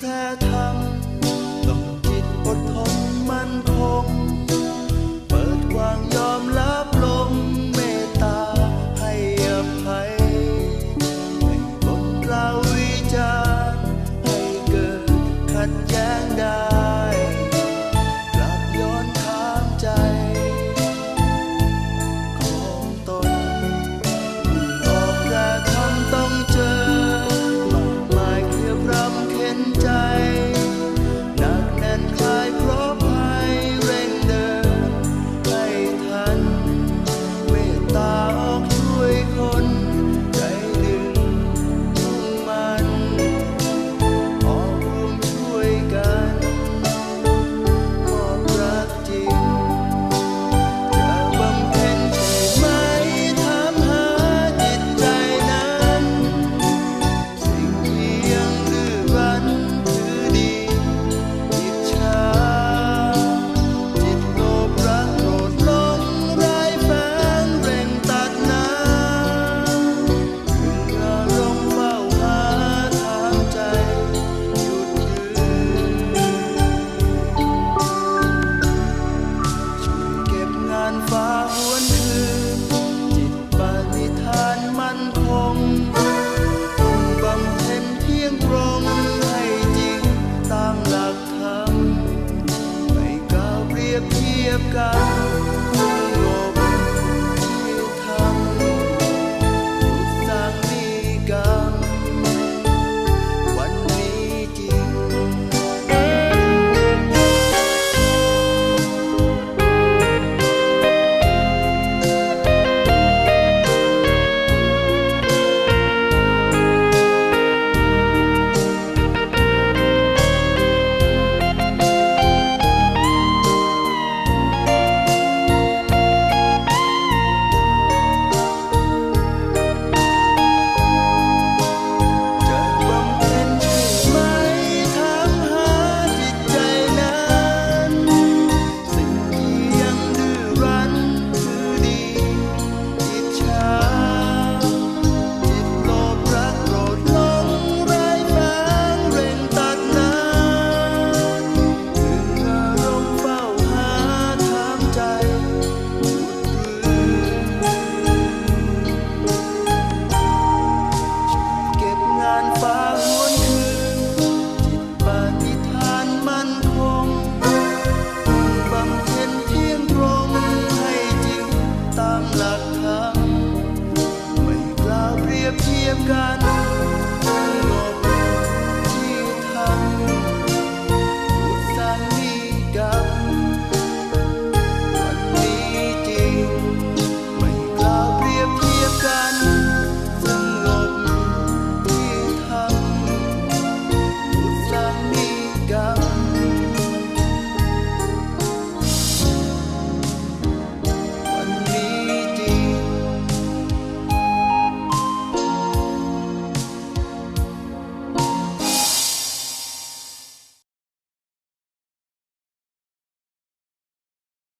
แธอทำต้องจิตอดทนมั่นคง เปิดวางยอมรับลงเมตตาให้อภัยให้บนเราวิจารให้เกิดขัดแย้งได้